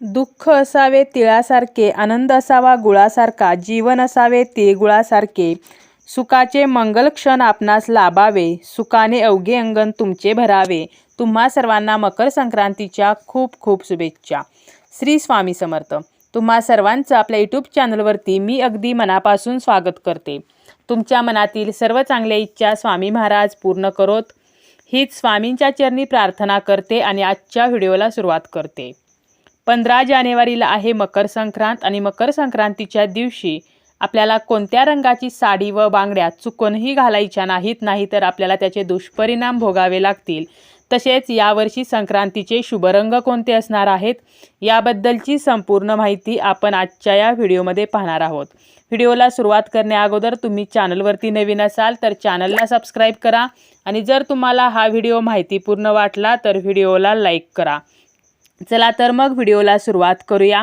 दुःख असावे तिळासारखे आनंद असावा गुळासारखा जीवन असावे तिळगुळासारखे. सुखाचे मंगल क्षण आपणास लाभावे सुखाने अवघे अंगण तुमचे भरावे. तुम्हा सर्वांना मकर संक्रांतीच्या खूप खूप शुभेच्छा. श्री स्वामी समर्थ. तुम्हा सर्वांचं आपल्या यूट्यूब चॅनलवरती मी अगदी मनापासून स्वागत करते. तुमच्या मनातील सर्व चांगल्या इच्छा स्वामी महाराज पूर्ण करोत. हीच स्वामींच्या चरणी प्रार्थना करते आणि आजच्या व्हिडिओला सुरुवात करते. पंधरा जानेवारीला आहे मकर संक्रांत आणि मकर संक्रांतीच्या दिवशी आपल्याला कोणत्या रंगाची साडी व बांगड्या चुकूनही घालायच्या नाहीत नाही तर आपल्याला त्याचे दुष्परिणाम भोगावे लागतील. तसेच यावर्षी संक्रांतीचे शुभरंग कोणते असणार आहेत याबद्दलची संपूर्ण माहिती आपण आजच्या या व्हिडिओमध्ये पाहणार आहोत. व्हिडिओला सुरुवात करण्याअगोदर तुम्ही चॅनलवरती नवीन असाल तर चॅनलला सबस्क्राईब करा आणि जर तुम्हाला हा व्हिडिओ माहितीपूर्ण वाटला तर व्हिडिओला लाईक करा. चला तर मग व्हिडिओला सुरुवात करूया.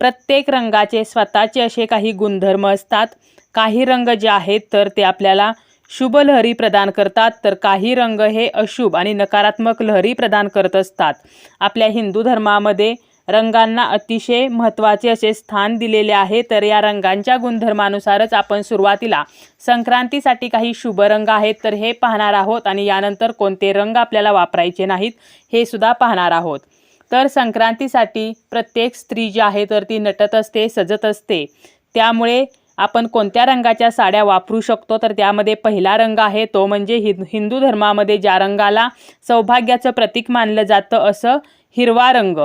प्रत्येक रंगाचे स्वतःचे असे काही गुणधर्म असतात. काही रंग जे आहेत तर ते आपल्याला शुभ लहरी प्रदान करतात. तर काही रंग हे अशुभ आणि नकारात्मक लहरी प्रदान करत असतात. आपल्या हिंदू धर्मामध्ये रंगांना अतिशय महत्त्वाचे असे स्थान दिलेले आहे. तर या रंगांच्या गुणधर्मानुसारच आपण सुरुवातीला संक्रांतीसाठी काही शुभ रंग आहेत तर हे पाहणार आहोत. आणि यानंतर कोणते रंग आपल्याला वापरायचे नाहीत हे सुद्धा पाहणार आहोत. तर संक्रांतीसाठी प्रत्येक स्त्री जी आहे तर ती नटत असते सजत असते. त्यामुळे आपण कोणत्या रंगाच्या साड्या वापरू शकतो? तर त्यामध्ये पहिला रंग आहे तो म्हणजे हि हिंदू धर्मामध्ये ज्या रंगाला सौभाग्याचं प्रतीक मानलं जातं असं हिरवा रंग.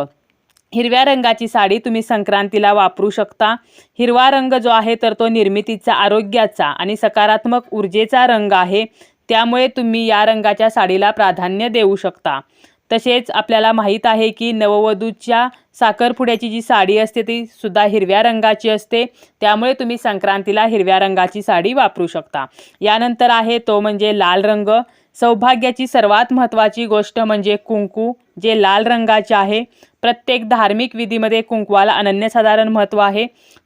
हिरव्या रंगाची साडी तुम्ही संक्रांतीला वापरू शकता. हिरवा रंग जो आहे तर तो निर्मितीचा आरोग्याचा आणि सकारात्मक ऊर्जेचा रंग आहे. त्यामुळे तुम्ही या रंगाच्या साडीला प्राधान्य देऊ शकता. तसेच आपल्याला माहीत आहे की नववधूच्या साखरपुड्याची जी साडी असते ती सुद्धा हिरव्या रंगाची असते. त्यामुळे तुम्ही संक्रांतीला हिरव्या रंगाची साडी वापरू शकता. यानंतर आहे तो म्हणजे लाल रंग. सौभाग्याची सर्वात महत्त्वाची गोष्ट म्हणजे कुंकू जे लाल रंगाचे आहे. प्रत्येक धार्मिक विधीमध्ये कुंकवाला अनन्यसाधारण महत्त्व आहे.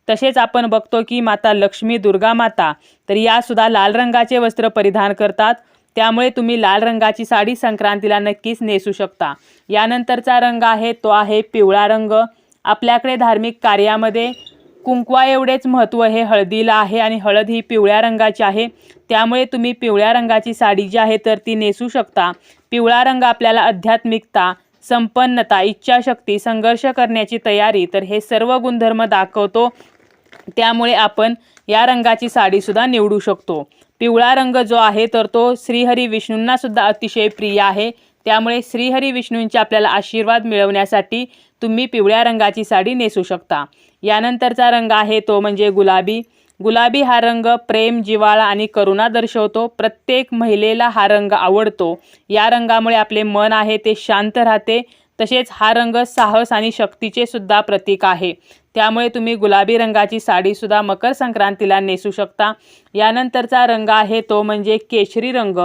तसेच आपण बघतो की माता लक्ष्मी दुर्गा माता तर यासुद्धा लाल रंगाचे वस्त्र परिधान करतात. त्यामुळे तुम्ही लाल रंगाची साडी संक्रांतीला नक्कीच नेसू शकता. यानंतरचा रंग आहे तो आहे पिवळा रंग. आपल्याकडे धार्मिक कार्यामध्ये कुंकवा एवढेच महत्त्व हे हळदीला आहे आणि हळद ही पिवळ्या रंगाची आहे. त्यामुळे तुम्ही पिवळ्या रंगाची साडी जी आहे तर ती नेसू शकता. पिवळा रंग आपल्याला आध्यात्मिकता संपन्नता इच्छाशक्ती संघर्ष करण्याची तयारी तर हे सर्व गुणधर्म दाखवतो. त्यामुळे आपण या रंगाची साडीसुद्धा निवडू शकतो. पिवळा रंग जो आहे तर तो श्रीहरी विष्णूंना सुद्धा अतिशय प्रिय आहे. त्यामुळे श्रीहरी विष्णूंचे आपल्याला आशीर्वाद मिळवण्यासाठी तुम्ही पिवळ्या रंगाची साडी नेसू शकता. यानंतरचा रंग आहे तो म्हणजे गुलाबी. गुलाबी हा रंग प्रेम जिवाळा आणि करुणा दर्शवतो. प्रत्येक महिलेला हा रंग आवडतो. या रंगामुळे आपले मन आहे ते शांत राहते. तसेच हा रंग साहस आणि शक्तीचे सुद्धा प्रतीक आहे. त्यामुळे तुम्ही गुलाबी रंगाची साडीसुद्धा मकर संक्रांतीला नेसू शकता. यानंतरचा रंग आहे तो म्हणजे केशरी रंग.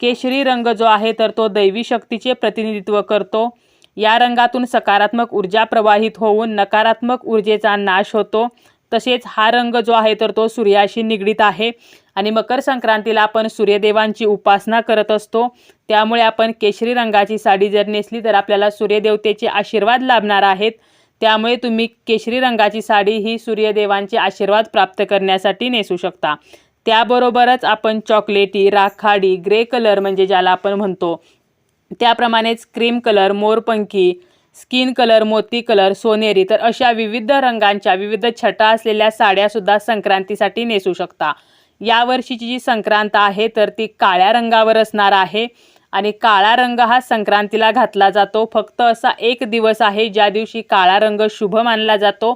केशरी रंग जो आहे तर तो दैवी शक्तीचे प्रतिनिधित्व करतो. या रंगातून सकारात्मक ऊर्जा प्रवाहित होऊन नकारात्मक ऊर्जेचा नाश होतो. तसेच हा रंग जो आहे तर तो सूर्याशी निगडीत आहे आणि मकर संक्रांतीला आपण सूर्यदेवांची उपासना करत असतो. त्यामुळे आपण केशरी रंगाची साडी जर नेसली तर आपल्याला सूर्यदेवतेचे आशीर्वाद लाभणार आहेत. त्यामुळे तुम्ही केशरी रंगाची साडी ही सूर्यदेवांचे आशीर्वाद प्राप्त करण्यासाठी नेसू शकता. त्याबरोबरच आपण चॉकलेटी राखाडी ग्रे कलर म्हणजे ज्याला आपण म्हणतो त्याप्रमाणेच क्रीम कलर मोरपंखी स्किन कलर मोती कलर सोनेरी तर अशा विविध रंगांच्या विविध छटा असलेल्या साड्यासुद्धा संक्रांतीसाठी नेसू शकता. यावर्षीची जी संक्रांत आहे तर ती काळ्या रंगावर असणार आहे. आणि काळा रंग हा संक्रांतीला घातला जातो. फक्त असा एक दिवस आहे ज्या दिवशी काळा रंग शुभ मानला जातो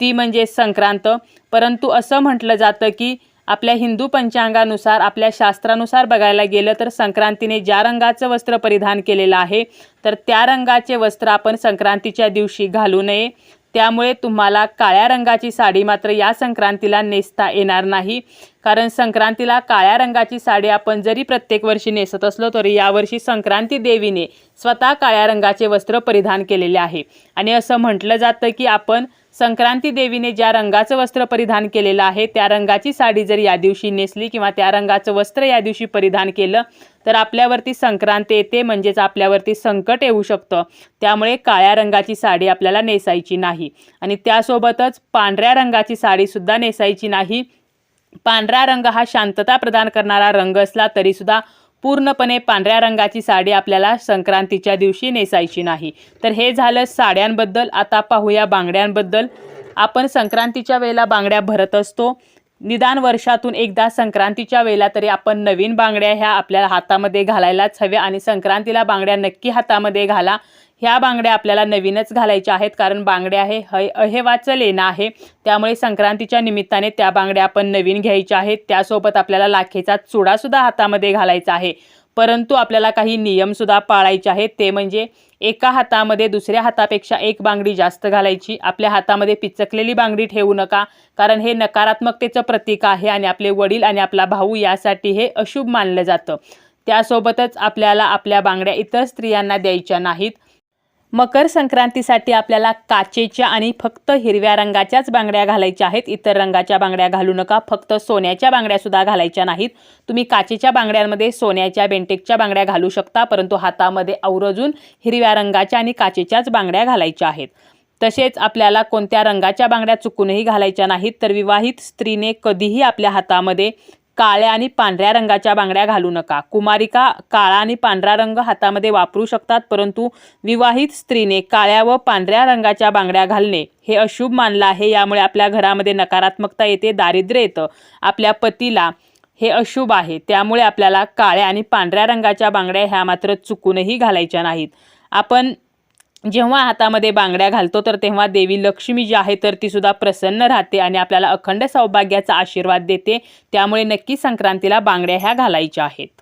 ती म्हणजे संक्रांत. परंतु असं म्हटलं जातं की आपल्या हिंदू पंचांगानुसार आपल्या शास्त्रानुसार बघायला गेलं तर संक्रांतीने ज्या रंगाचं वस्त्र परिधान केलेलं आहे तर त्या रंगाचे वस्त्र आपण संक्रांतीच्या दिवशी घालू नये. त्यामुळे तुम्हाला काळ्या रंगाची साडी मात्र या संक्रांतीला नेसता येणार नाही. कारण संक्रांतीला काळ्या रंगाची साडी आपण जरी प्रत्येक वर्षी नेसत असलो तरी यावर्षी संक्रांती देवीने स्वतः काळ्या रंगाचे वस्त्र परिधान केलेले आहे. आणि असं म्हटलं जातं की आपण संक्रांती देवीने ज्या रंगाचं वस्त्र परिधान केलेलं आहे त्या रंगाची साडी जर या दिवशी नेसली किंवा त्या रंगाचं वस्त्र या दिवशी परिधान केलं तर आपल्यावरती संक्रांत येते म्हणजेच आपल्यावरती संकट येऊ शकतं. त्यामुळे काळ्या रंगाची साडी आपल्याला नेसायची नाही. आणि त्यासोबतच पांढऱ्या रंगाची साडीसुद्धा नेसायची नाही. पांढरा रंग हा शांतता प्रदान करणारा रंग असला तरीसुद्धा पूर्णपणे पांढऱ्या रंगाची साडी आपल्याला संक्रांतीच्या दिवशी नेसायची नाही. तर हे झालं साड्यांबद्दल. आता पाहूया बांगड्यांबद्दल. आपण संक्रांतीच्या वेळेला बांगड्या भरत असतो. निदान वर्षातून एकदा संक्रांतीच्या वेळेला तरी आपण नवीन बांगड्या ह्या आपल्याला हातामध्ये घालायलाच हव्या आणि संक्रांतीला बांगड्या नक्की हातामध्ये घाला. ह्या बांगड्या आपल्याला नवीनच घालायच्या आहेत कारण बांगड्या हे हय अहेवाचं लेणं आहे. त्यामुळे संक्रांतीच्या निमित्ताने त्या बांगड्या आपण नवीन घ्यायच्या आहेत. त्यासोबत आपल्याला लाखेचा चुडासुद्धा हातामध्ये घालायचा आहे. परंतु आपल्याला काही नियमसुद्धा पाळायचे आहेत. ते म्हणजे एका हातामध्ये दुसऱ्या हातापेक्षा एक बांगडी जास्त घालायची. आपल्या हातामध्ये पिचकलेली बांगडी ठेवू नका कारण हे नकारात्मकतेचं प्रतीक आहे आणि आपले वडील आणि आपला भाऊ यासाठी हे अशुभ मानलं जातं. त्यासोबतच आपल्याला आपल्या बांगड्या इतर स्त्रियांना द्यायच्या नाहीत. मकर संक्रांतीसाठी आपल्याला काचेच्या आणि फक्त हिरव्या रंगाच्याच बांगड्या घालायच्या आहेत. इतर रंगाच्या बांगड्या घालू नका फक्त सोन्याच्या बांगड्यासुद्धा घालायच्या नाहीत. तुम्ही काचेच्या बांगड्यांमध्ये सोन्याच्या बेंटेकच्या बांगड्या घालू शकता परंतु हातामध्ये आवरजून हिरव्या रंगाच्या आणि काचेच्याच बांगड्या घालायच्या आहेत. तसेच आपल्याला कोणत्या रंगाच्या बांगड्या चुकूनही घालायच्या नाहीत. तर विवाहित स्त्रीने कधीही आपल्या हातामध्ये काळ्या आणि पांढऱ्या रंगाच्या बांगड्या घालू नका. कुमारिका काळा आणि पांढरा रंग हातामध्ये वापरू शकतात परंतु विवाहित स्त्रीने काळ्या व पांढऱ्या रंगाच्या बांगड्या घालणे हे अशुभ मानलं आहे. यामुळे आपल्या घरामध्ये नकारात्मकता येते दारिद्र्य येतं. आपल्या पतीला हे अशुभ आहे. त्यामुळे आपल्याला काळ्या आणि पांढऱ्या रंगाच्या बांगड्या ह्या मात्र चुकूनही घालायच्या नाहीत. आपण जेव्हा हातामध्ये बांगड्या घालतो तर तेव्हा देवी लक्ष्मी जी आहे तर ती सुद्धा प्रसन्न राहते आणि आपल्याला अखंड सौभाग्याचा आशीर्वाद देते. त्यामुळे नक्की संक्रांतीला बांगड्या ह्या घालायच्या आहेत.